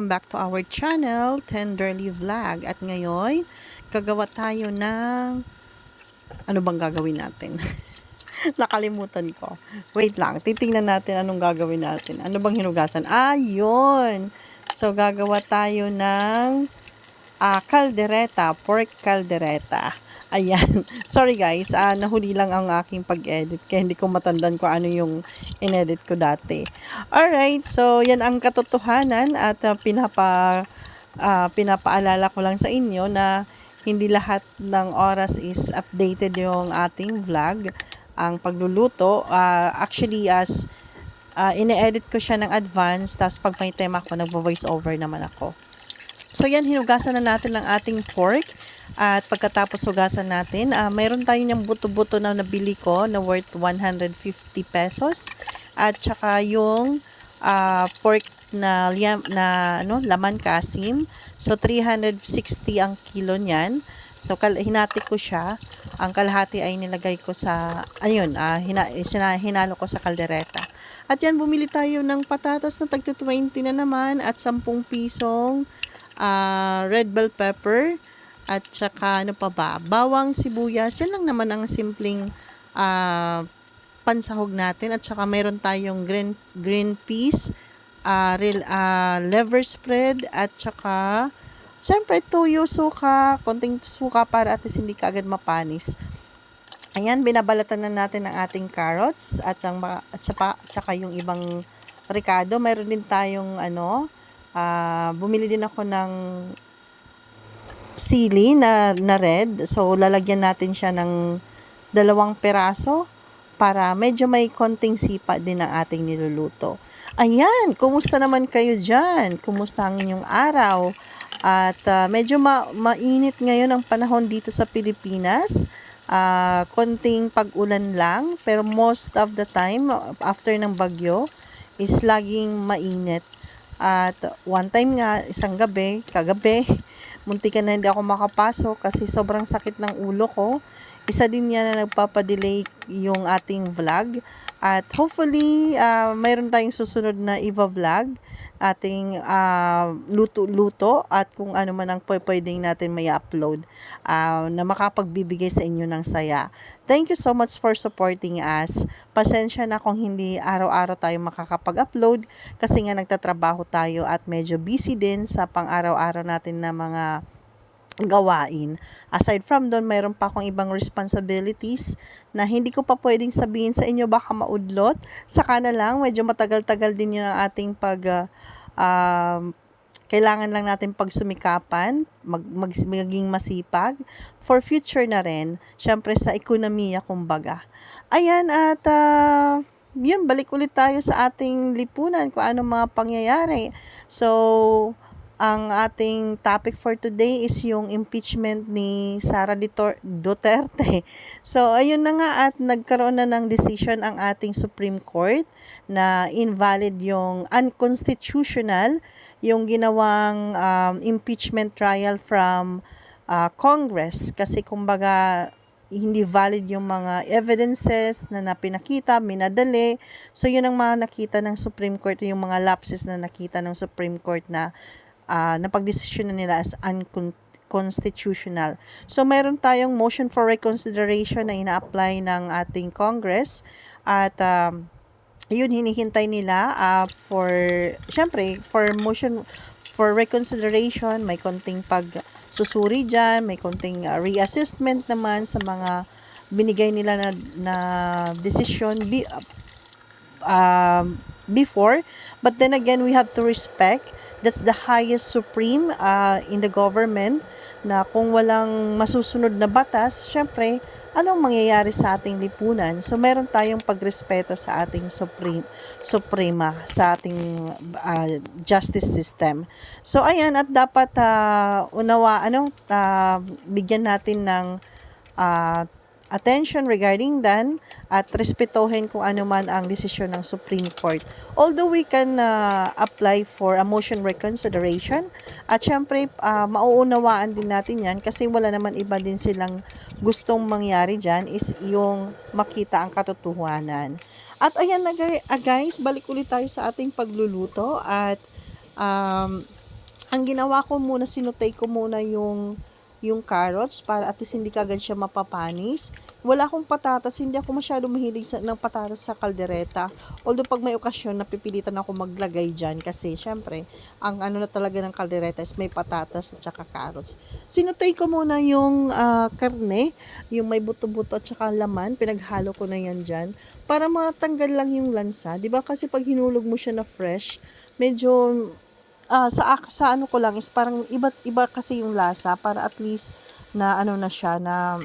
Welcome back to our channel, Tenderly Vlog. At ngayon, gagawa tayo ng... Ano bang gagawin natin? Nakalimutan ko. Wait lang, titingnan natin anong gagawin natin. Ano bang hinugasan? Ah! So, gagawa tayo ng ah, kaldereta, pork kaldereta. Ayan. Sorry guys, ah, nahuli lang ang aking pag-edit kaya hindi ko matandaan kung ano yung inedit ko dati. Alright, so yan ang katotohanan at ah, pinapa, ah, pinapaalala ko lang sa inyo na hindi lahat ng oras is updated yung ating vlog. Ang pagluluto, ah, actually as ah, ine-edit ko siya ng advance, tapos pag may tema ko, nagvo-voice over naman ako. So yan, hinugasan na natin ng ating pork. At pagkatapos hugasan natin, ah, mayroon tayo ng buto-buto na nabili ko na worth 150 pesos. At saka yung ah, pork na, na ano, laman kasim. So 360 ang kilo niyan. So kal- hinati ko siya. Ang kalahati ay nilagay ko sa ayun, ah, hina, sina, hinalo ko sa kaldereta. At yan bumili tayo ng patatas na tagto 20 na naman at 10 pisong ah, red bell pepper at saka ano pa ba, bawang sibuyas. Yan lang naman ang simpleng ah, pansahog natin at saka meron tayong green green peas, ah, real ah, liver spread at saka Siyempre, tuyo, suka, konting suka para at hindi ka agad mapanis. Ayan, binabalatan na natin ang ating carrots at, ang, at, saka, at saka yung ibang ricado. Mayroon din tayong ano, ah, bumili din ako ng sili na, na red. So, lalagyan natin siya ng dalawang peraso para medyo may konting sipa din ang ating niluluto. Ayan, kumusta naman kayo dyan? Kumusta ang inyong araw? At ah, medyo ma- mainit ngayon ang panahon dito sa Pilipinas. Ah, konting pag-ulan lang, pero most of the time, after ng bagyo, is laging mainit. At one time nga, isang gabi, kagabi, muntikan na hindi ako makapasok kasi sobrang sakit ng ulo ko. Isa din yan na nagpapadelay yung ating vlog. At hopefully, ah, mayroon tayong susunod na Eva vlog. Ating ah, luto-luto at kung ano man ang pwe- pwedeng natin may upload ah, na makapagbibigay sa inyo ng saya. Thank you so much for supporting us. Pasensya na kung hindi araw-araw tayo makakapag-upload kasi nga nagtatrabaho tayo at medyo busy din sa pang-araw-araw natin na mga gawain. Aside from doon, mayroon pa akong ibang responsibilities na hindi ko pa pwedeng sabihin sa inyo baka maudlot. Saka na lang, medyo matagal-tagal din yun ang ating pag ah, um, kailangan lang natin pagsumikapan, mag, mag, maging masipag for future na rin. Syempre sa ekonomiya kumbaga. Ayan at ah, yun, balik ulit tayo sa ating lipunan kung anong mga pangyayari. So, ang ating topic for today is yung impeachment ni Sara Duterte. So, ayun na nga at nagkaroon na ng decision ang ating Supreme Court na invalid yung unconstitutional yung ginawang um, impeachment trial from uh, Congress kasi kumbaga hindi valid yung mga evidences na napinakita, minadali. So, yun ang mga nakita ng Supreme Court, yung mga lapses na nakita ng Supreme Court na uh, napagdesisyon na nila as unconstitutional. So, meron tayong motion for reconsideration na ina-apply ng ating Congress at um, yun hinihintay nila uh, for syempre for motion for reconsideration may konting pag susuri dyan, may konting uh, reassessment naman sa mga binigay nila na, na decision be, um, before. But then again, we have to respect that's the highest supreme uh, in the government na kung walang masusunod na batas, syempre, anong mangyayari sa ating lipunan? So, meron tayong pagrespeto sa ating supreme, suprema, sa ating uh, justice system. So, ayan, at dapat uh, unawa, ano, uh, bigyan natin ng uh, attention regarding dan at respetuhin kung ano man ang desisyon ng Supreme Court. Although we can uh, apply for a motion reconsideration at syempre uh, mauunawaan din natin yan kasi wala naman iba din silang gustong mangyari dyan is yung makita ang katotohanan. At ayan na guys, balik ulit tayo sa ating pagluluto at um, ang ginawa ko muna, sinutay ko muna yung yung carrots para at least hindi kagad siya mapapanis. Wala akong patatas, hindi ako masyado mahilig sa, ng patatas sa kaldereta. Although pag may okasyon, napipilitan ako maglagay dyan kasi syempre, ang ano na talaga ng kaldereta is may patatas at saka carrots. Sinutay ko muna yung ah, karne, yung may buto-buto at saka laman, pinaghalo ko na yan dyan para matanggal lang yung lansa. ba Kasi pag hinulog mo siya na fresh, medyo ah sa sa ano ko lang is parang iba't iba kasi yung lasa para at least na ano na siya na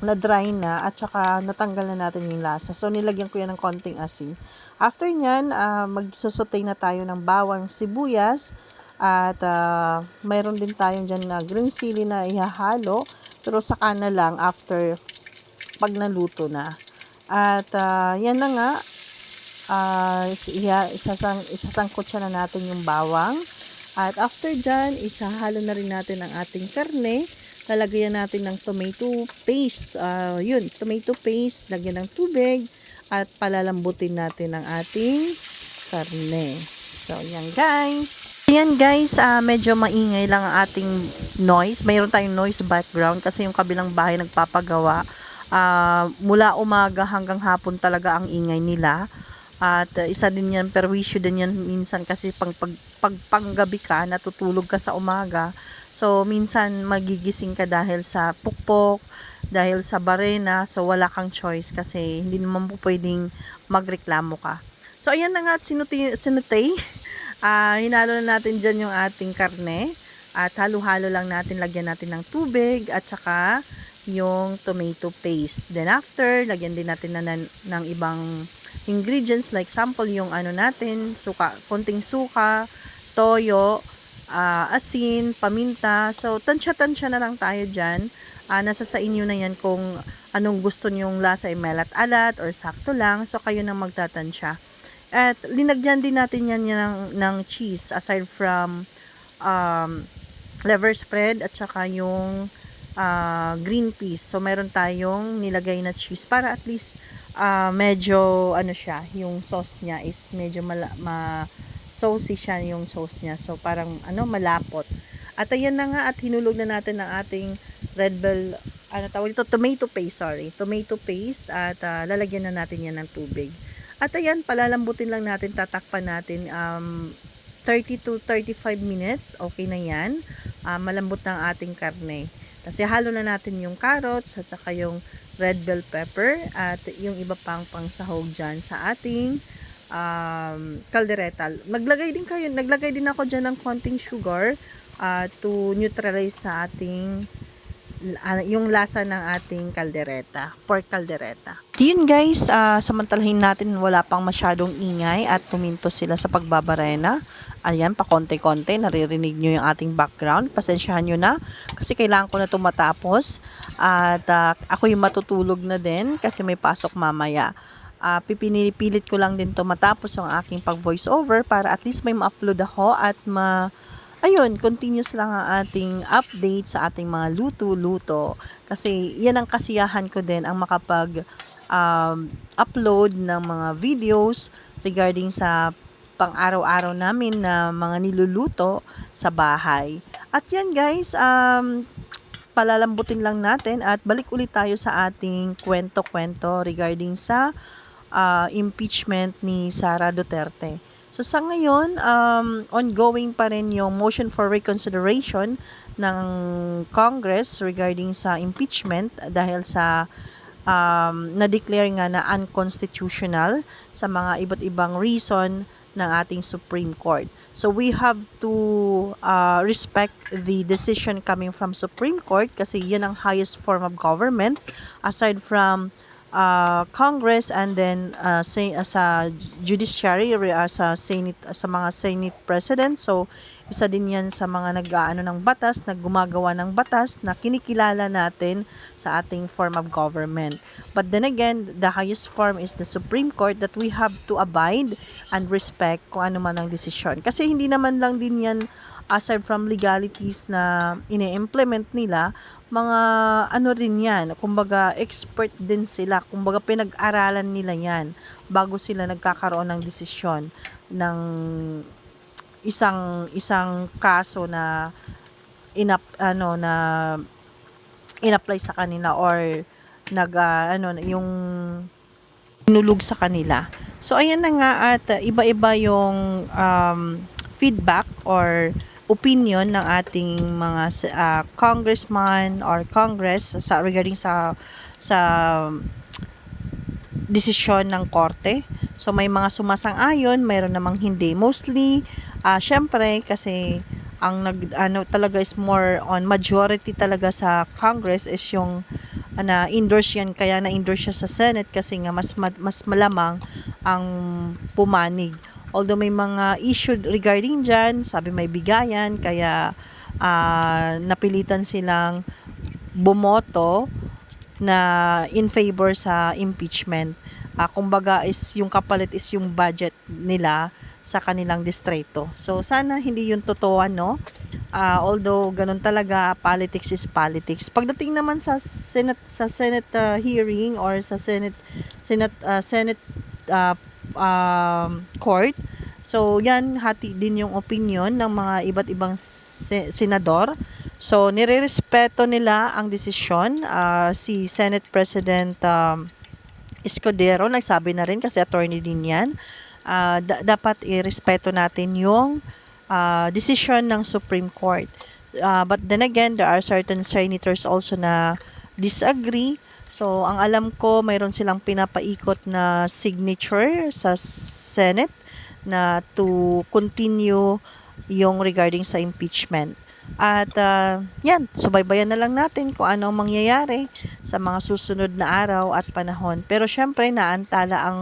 na dry na at saka natanggal na natin yung lasa. So nilagyan ko yan ng konting asin. After nyan, uh, magsusutay na tayo ng bawang sibuyas at ah, mayroon din tayong dyan na green chili na ihahalo pero saka na lang after pag naluto na. At ah, yan na nga, iya- isasang, isasangkot siya na natin yung bawang. At after dyan, isahalo na rin natin ang ating karne. Lalagyan natin ng tomato paste. Ah, yun, tomato paste, lagyan ng tubig. At palalambutin natin ang ating karne. So, yan guys. Yan guys, ah, medyo maingay lang ang ating noise. Mayroon tayong noise background kasi yung kabilang bahay nagpapagawa. Ah, mula umaga hanggang hapon talaga ang ingay nila. At uh, isa din yan, perwisyo din yan minsan kasi pag, pag, pag panggabi ka, natutulog ka sa umaga. So, minsan magigising ka dahil sa pukpok, dahil sa barena, so wala kang choice kasi hindi naman po pwedeng magreklamo ka. So, ayan na nga at sinuti, sinutay. Ah, hinalo na natin dyan yung ating karne. At halo-halo lang natin, lagyan natin ng tubig at saka yung tomato paste. Then after, lagyan din natin na ng, ng ibang ingredients like sample yung ano natin, suka, konting suka, toyo, ah, asin, paminta. So, tansya-tansya na lang tayo dyan. Ah, nasa sa inyo na yan kung anong gusto nyong lasa ay melat-alat or sakto lang. So, kayo nang magtatansya. At linagyan din natin yan, yan ng, ng cheese aside from um, liver spread at saka yung ah, green peas. So, meron tayong nilagay na cheese para at least ah, medyo ano siya, yung sauce niya is medyo mala, ma saucy siya yung sauce niya. So, parang ano, malapot. At ayan na nga at hinulog na natin ang ating red bell, ano tawag ito, tomato paste, sorry. Tomato paste at ah, lalagyan na natin yan ng tubig. At ayan, palalambutin lang natin, tatakpan natin um, 30 to 35 minutes. Okay na yan. Ah, malambot na ating karne. Kasi halo na natin yung carrots at saka yung red bell pepper at yung iba pang pangsahog dyan sa ating um, kaldereta. Naglagay din kayo, naglagay din ako dyan ng konting sugar uh, to neutralize sa ating uh, yung lasa ng ating kaldereta, pork kaldereta. Yun guys, uh, samantalahin natin wala pang masyadong ingay at tuminto sila sa pagbabarena. Ayan, pa konti-konti, naririnig nyo yung ating background. Pasensyahan nyo na kasi kailangan ko na itong matapos. At uh, ako yung matutulog na din kasi may pasok mamaya. Uh, pipinipilit ko lang din to matapos ang aking pag voice over para at least may ma-upload ako at ma ayun, continuous lang ang ating update sa ating mga luto-luto. Kasi yan ang kasiyahan ko din ang makapag um, upload ng mga videos regarding sa pang-araw-araw namin na mga niluluto sa bahay. At yan guys, um, palalambutin lang natin at balik ulit tayo sa ating kwento-kwento regarding sa uh, impeachment ni Sara Duterte. So sa ngayon, um, ongoing pa rin yung motion for reconsideration ng Congress regarding sa impeachment dahil sa um, na-declare nga na unconstitutional sa mga iba't ibang reason ng ating Supreme Court. So we have to uh, respect the decision coming from Supreme Court kasi yan ang highest form of government aside from uh, Congress and then uh, say, uh, sa judiciary uh, sa Senate uh, sa mga Senate President. So isa din yan sa mga nag-aano ng batas na gumagawa ng batas na kinikilala natin sa ating form of government. But then again the highest form is the Supreme Court that we have to abide and respect kung ano man ang desisyon. Kasi hindi naman lang din yan aside from legalities na ine-implement nila, mga ano rin yan, kumbaga expert din sila, kumbaga pinag-aralan nila yan bago sila nagkakaroon ng desisyon ng isang isang kaso na inap ano na inapply sa kanila or nag ah, ano yung inulog sa kanila. So ayan na nga at uh, iba-iba yung um, feedback or opinion ng ating mga uh, congressman or congress sa regarding sa sa desisyon ng korte. So may mga sumasang-ayon, mayroon namang hindi. Mostly uh, syempre kasi ang nag ano talaga is more on majority talaga sa Congress is yung uh, na endorse yan kaya na endorse siya sa Senate kasi nga mas mas malamang ang pumanig although may mga issue regarding dyan sabi may bigayan kaya uh, napilitan silang bumoto na in favor sa impeachment uh, kumbaga is yung kapalit is yung budget nila sa kanilang distrito. So sana hindi yun totoo no. Uh, although ganun talaga politics is politics. Pagdating naman sa Senate sa Senate uh, hearing or sa Senate Senate uh, Senate uh, um, court So, yan, hati din yung opinion ng mga iba't ibang se- senador. So, nirerespeto nila ang desisyon. Uh, si Senate President um, Escudero, nagsabi na rin kasi attorney din yan uh, da- dapat irespeto natin yung uh, decision ng Supreme Court. Uh, but then again, there are certain senators also na disagree. So, ang alam ko, mayroon silang pinapaikot na signature sa Senate na to continue yung regarding sa impeachment. At uh, yan, subaybayan na lang natin kung ano ang mangyayari sa mga susunod na araw at panahon. Pero syempre, naantala ang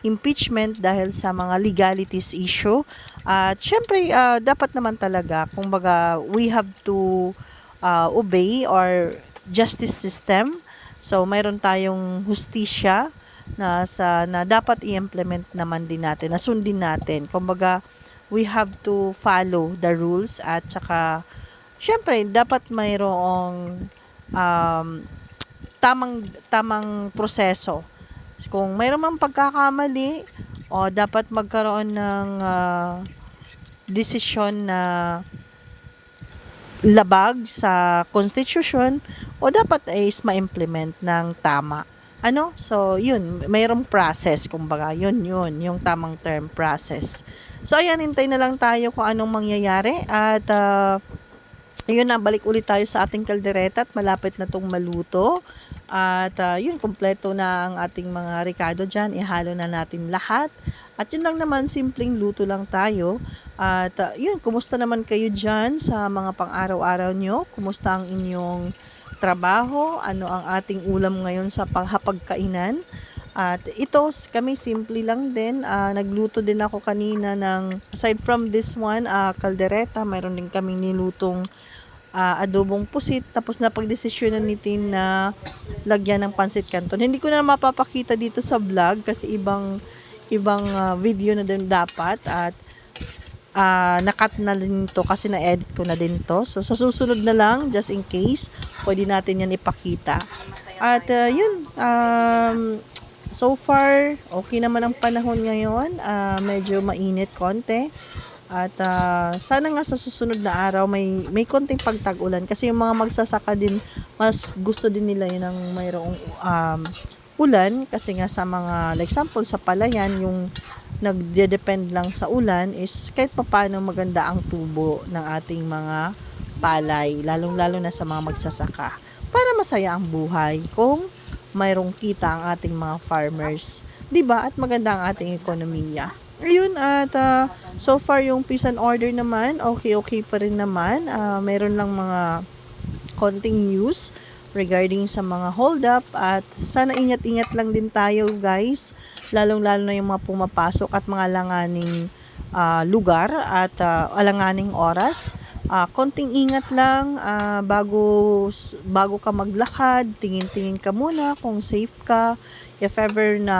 impeachment dahil sa mga legalities issue. At syempre, uh, dapat naman talaga, kumbaga, we have to uh, obey our justice system. So, mayroon tayong hustisya na sa na dapat i-implement naman din natin, na sundin natin. Kumbaga, we have to follow the rules at saka syempre dapat mayroong um, tamang tamang proseso. Kung mayroon mang pagkakamali o dapat magkaroon ng uh, desisyon na labag sa constitution o dapat is ma-implement ng tama. Ano? So, yun, mayroong process, kumbaga. Yun, yun, yung tamang term, process. So, ayan, hintay na lang tayo kung anong mangyayari. At, uh, Ayun na, balik ulit tayo sa ating kaldereta at malapit na tong maluto. At uh, yun, kompleto na ang ating mga ricado dyan. Ihalo na natin lahat. At yun lang naman, simpleng luto lang tayo. At uh, yun, kumusta naman kayo dyan sa mga pang-araw-araw nyo? Kumusta ang inyong trabaho? Ano ang ating ulam ngayon sa panghapagkainan? At ito, kami simple lang din. Uh, nagluto din ako kanina ng, aside from this one, uh, kaldereta, mayroon din kami nilutong uh, adobong pusit tapos napagdesisyonan ni Tin na lagyan ng pansit canton. Hindi ko na mapapakita dito sa vlog kasi ibang ibang uh, video na din dapat at uh, nakat na din to kasi na-edit ko na din to. So sa susunod na lang just in case pwede natin yan ipakita. At uh, yun um, so far okay naman ang panahon ngayon. Uh, medyo mainit konti. At uh, sana nga sa susunod na araw may may konting pagtag-ulan kasi yung mga magsasaka din mas gusto din nila yun ng mayroong um, ulan kasi nga sa mga like example sa palayan yung nagde-depend lang sa ulan is kahit papaano maganda ang tubo ng ating mga palay lalong-lalo na sa mga magsasaka. Para masaya ang buhay kung mayroong kita ang ating mga farmers 'di ba? At maganda ang ating ekonomiya. Ayun, at uh, so far yung peace and order naman, okay-okay pa rin naman. Uh, meron lang mga konting news regarding sa mga hold up. At sana ingat-ingat lang din tayo guys. Lalong-lalo na yung mga pumapasok at mga langaning uh, lugar at uh, alanganing oras. Uh, konting ingat lang uh, bago bago ka maglakad. Tingin-tingin ka muna kung safe ka. If ever na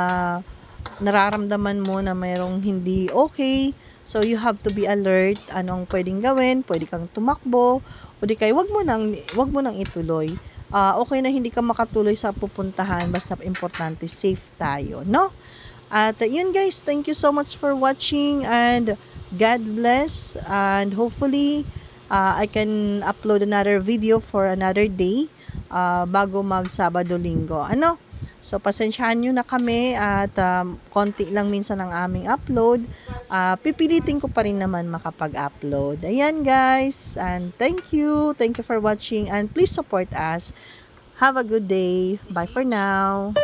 nararamdaman mo na mayroong hindi okay, so you have to be alert. Anong pwedeng gawin, pwede kang tumakbo, o di kay wag mo nang wag mo nang ituloy. Uh, okay na hindi ka makatuloy sa pupuntahan basta importante safe tayo, no? At uh, yun guys, thank you so much for watching and God bless and hopefully uh, I can upload another video for another day uh, bago mag Sabado Linggo. Ano? So, pasensyahan nyo na kami at um, konti lang minsan ang aming upload. Ah, pipilitin ko pa rin naman makapag-upload. Ayan guys, and thank you. Thank you for watching and please support us. Have a good day. Bye for now.